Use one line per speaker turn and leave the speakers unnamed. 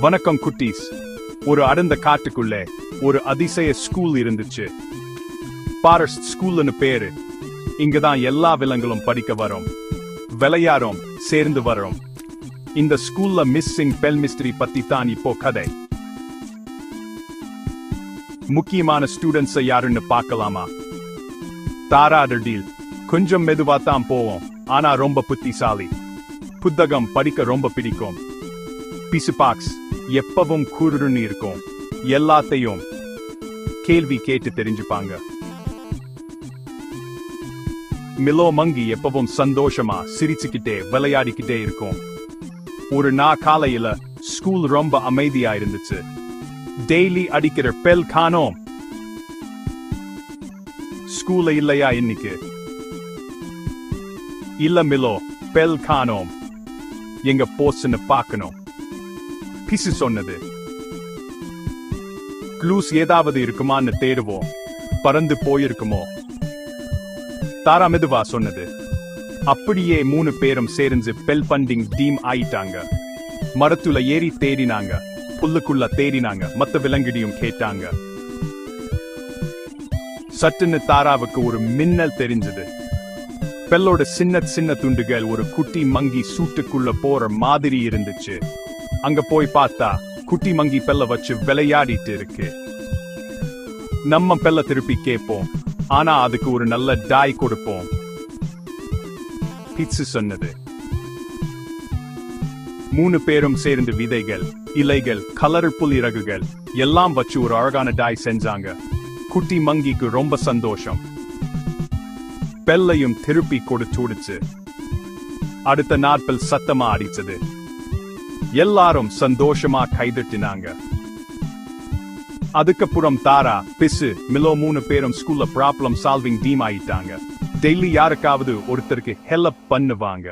வணக்கம் குட்டீஸ். ஒரு அடர்ந்த காட்டுக்குள்ள ஒரு அதிசய ஸ்கூல் இருந்துச்சு. பாரஸ்ட் ஸ்கூல்னு பேரு. இங்கதான் எல்லா விலங்குகளும் படிக்க வரும். விளையாடும் சேர்ந்து வரும் இந்த ஸ்கூல்ல மிஸ்ஸிங் பெல் மிஸ்திரி பத்தி தான் இப்போ கதை. முக்கியமான ஸ்டூடெண்ட்ஸ் யாருன்னு பார்க்கலாமா? தாரா டீல். கொஞ்சம் மெதுவா தான் போவோம். ஆனா ரொம்ப புத்திசாலி. புத்தகம் படிக்க ரொம்ப பிடிக்கும். பிசுபாக்ஸ். எப்பவும் குருடுன்னு இருக்கும் எல்லாத்தையும் கேள்வி கேட்டு தெரிஞ்சுப்பாங்க. மிலோ மங்கி எப்பவும் சந்தோஷமா சிரிச்சுக்கிட்டே விளையாடிக்கிட்டே இருக்கும். ஒரு நா காலையில ஸ்கூல் ரொம்ப அமைதியா இருந்துச்சு. டெய்லி அடிக்கிற பெல் காணோம். ஸ்கூல இல்லையா இன்னைக்கு? இல்ல மிலோ பெல் காணோம். எங்க போஸ்ட்னு பார்க்கணும். பிசு சொன்னது. க்ளூஸ் ஏதாவது இருக்குமான்னு தேடுவோம். பறந்து போயிருக்குமோ? தாரா மெதுவா சொன்னது. அப்படியே மூணு பேரும் சேர்ந்து பெல் பண்டிங் டீம் ஆயிட்டாங்க. மரத்துல ஏறி தேடினாங்க. புல்லுக்குள்ள தேடினாங்க. மத்த விலங்கிடியும் கேட்டாங்க. சட்டுன்னு தாராவுக்கு ஒரு மின்னல் தெரிஞ்சது. பெல்லோட சின்ன சின்ன துண்டுகள் ஒரு குட்டி மங்கி சூட்டுக்குள்ள போற மாதிரி இருந்துச்சு. அங்க போய் பார்த்தா குட்டி மங்கி பெல்ல வச்சு விளையாடிட்டு இருக்கு. நம்ம பெல்ல திருப்பி கேட்போம் ஆனா அதுக்கு ஒரு நல்ல டாய் கொடுப்போம். பிச்சு சொன்னது. மூணு பேரும் சேர்ந்து விதைகள் இலைகள் கலர்ஃபுல் இறகுகள் எல்லாம் வச்சு ஒரு அழகான டாய் செஞ்சாங்க. குட்டி மங்கிக்கு ரொம்ப சந்தோஷம். பெல்லையும் திருப்பி கொடுத்துடுச்சு அடுத்த நாட்கள் சத்தமா அடிச்சது. எல்லாரும் சந்தோஷமா கைதட்டினாங்க. அதுக்கப்புறம் தாரா பிசு மிலோ மூணு பேரும் ஸ்கூல்ல ப்ராப்ளம் சால்விங் டீம் ஆயிட்டாங்க. டெய்லி யாருக்காவது ஒருத்தருக்கு ஹெல்ப் பண்ணுவாங்க.